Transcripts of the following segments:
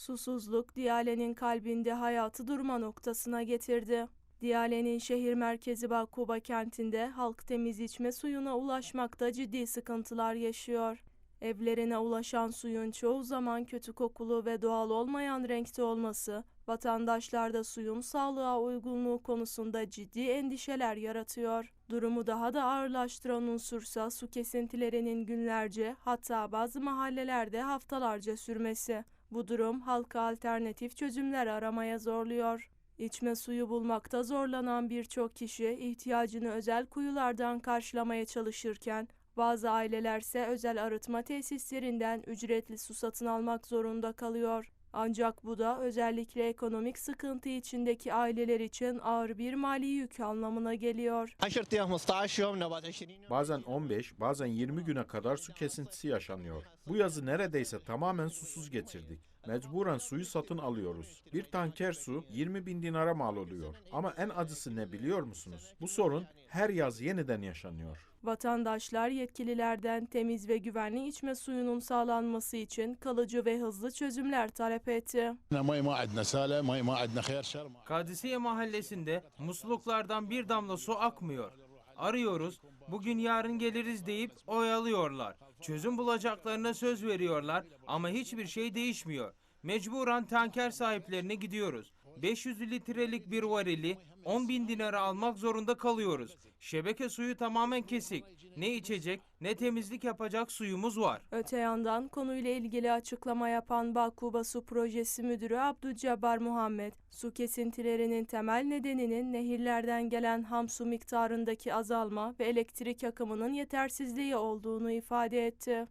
Susuzluk Diyale'nin kalbinde hayatı durma noktasına getirdi. Diyale'nin şehir merkezi Bakuba kentinde halk temiz içme suyuna ulaşmakta ciddi sıkıntılar yaşıyor. Evlerine ulaşan suyun çoğu zaman kötü kokulu ve doğal olmayan renkte olması, vatandaşlarda suyun sağlığa uygunluğu konusunda ciddi endişeler yaratıyor. Durumu daha da ağırlaştıran unsursa su kesintilerinin günlerce hatta bazı mahallelerde haftalarca sürmesi. Bu durum halka alternatif çözümler aramaya zorluyor. İçme suyu bulmakta zorlanan birçok kişi ihtiyacını özel kuyulardan karşılamaya çalışırken bazı ailelerse özel arıtma tesislerinden ücretli su satın almak zorunda kalıyor. Ancak bu da özellikle ekonomik sıkıntı içindeki aileler için ağır bir mali yük anlamına geliyor. Bazen 15, bazen 20 güne kadar su kesintisi yaşanıyor. Bu yazı neredeyse tamamen susuz geçirdik. Mecburen suyu satın alıyoruz. Bir tanker su 20 bin dinara mal oluyor. Ama en acısı ne biliyor musunuz? Bu sorun her yaz yeniden yaşanıyor. Vatandaşlar yetkililerden temiz ve güvenli içme suyunun sağlanması için kalıcı ve hızlı çözümler talep etti. Kadisiye mahallesinde musluklardan bir damla su akmıyor. Arıyoruz, bugün yarın geliriz deyip oyalıyorlar. Çözüm bulacaklarına söz veriyorlar ama hiçbir şey değişmiyor. Mecburen tanker sahiplerine gidiyoruz. 500 litrelik bir varili 10 bin dinara almak zorunda kalıyoruz. Şebeke suyu tamamen kesik. Ne içecek ne temizlik yapacak suyumuz var. Öte yandan konuyla ilgili açıklama yapan Bakuba Su Projesi Müdürü Abdülcabbar Muhammed, su kesintilerinin temel nedeninin nehirlerden gelen ham su miktarındaki azalma ve elektrik akımının yetersizliği olduğunu ifade etti.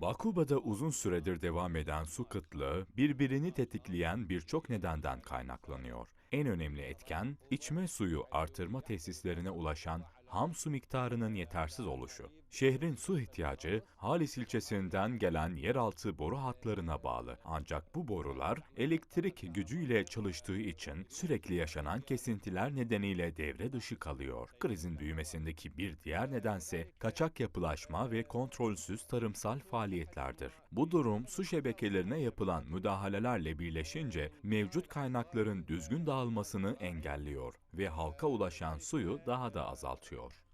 Bakuba'da uzun süredir devam eden su kıtlığı birbirini tetikleyen birçok nedenden kaynaklanıyor. En önemli etken içme suyu artırma tesislerine ulaşan ham su miktarının yetersiz oluşu. Şehrin su ihtiyacı Halis ilçesinden gelen yeraltı boru hatlarına bağlı. Ancak bu borular elektrik gücüyle çalıştığı için sürekli yaşanan kesintiler nedeniyle devre dışı kalıyor. Krizin büyümesindeki bir diğer nedense kaçak yapılaşma ve kontrolsüz tarımsal faaliyetlerdir. Bu durum su şebekelerine yapılan müdahalelerle birleşince mevcut kaynakların düzgün dağılmasını engelliyor ve halka ulaşan suyu daha da azaltıyor.